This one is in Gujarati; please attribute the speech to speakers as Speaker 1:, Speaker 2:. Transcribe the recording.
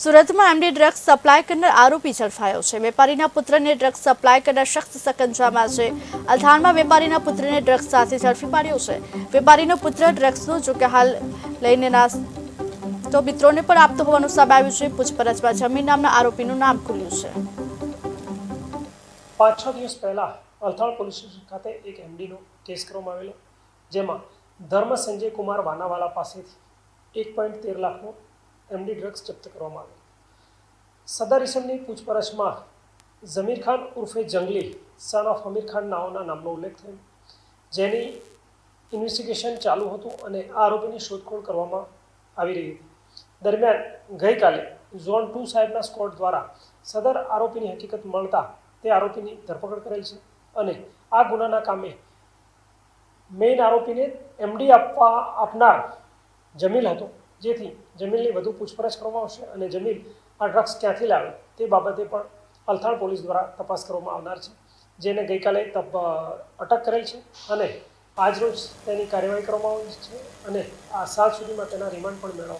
Speaker 1: સુરતમાં એમડી ડ્રગ્સ સપ્લાય કરનાર આરોપી ઝડપાયો છે. વેપારીના પુત્રને ડ્રગ્સ સપ્લાય કરનાર શખ્સ સકંજામાં છે. અલથાણમાં વેપારીના પુત્રને ડ્રગ્સ સાથે ઝડપી પાડ્યો છે. વેપારીનો પુત્ર ડ્રગ્સનો જો કે હાલ લઈને ના તો મિત્રોને પણ આપતો હોવાનું સામે આવ્યું છે. પૂછપરછમાં જમીન નામના આરોપીનું નામ ખુલ્યું છે.
Speaker 2: પાંચ છ દિવસ પહેલા અલથાણ પોલીસ સ્ટેશન ખાતે એક એમડીનો કેસ કરવામાં આવેલો. જેમાં ધર્મ સંજય કુમાર વાનાવાલા પાસેથી એક પોઈન્ટ તેર લાખનો એમડી ડ્રગ્સ જપ્ત કરવામાં આવ્યો સદર ઇસમની પૂછપરછમાં ઝમીર ખાન ઉર્ફે જંગલી સન ઓફ અમીર ખાન નાઓના નામનો ઉલ્લેખ થયો. જેની ઇન્વેસ્ટિગેશન ચાલુ હતું અને આ આરોપીની શોધખોળ કરવામાં આવી રહી હતી. દરમિયાન ગઈકાલે ઝોન ટુ સાહેબના સ્કોડ દ્વારા સદર આરોપીની હકીકત મળતા તે આરોપીની ધરપકડ કરેલ છે અને આ ગુનાના કામે મેઇન આરોપીને એમડી આપવા આપનાર જમીલ હતો. જેથી જમીલની વધુ પૂછપરછ કરવામાં આવશે અને જમીલ આ ડ્રગ્સ ક્યાંથી લાવે તે બાબતે પણ અલથાણ પોલીસ દ્વારા તપાસ કરવામાં આવનાર છે, જેને ગઈકાલે અટક કરેલ છે અને આજરોજ તેની કાર્યવાહી કરવામાં આવી છે અને આ સાત સુધીમાં તેના રિમાન્ડ પણ મેળવવા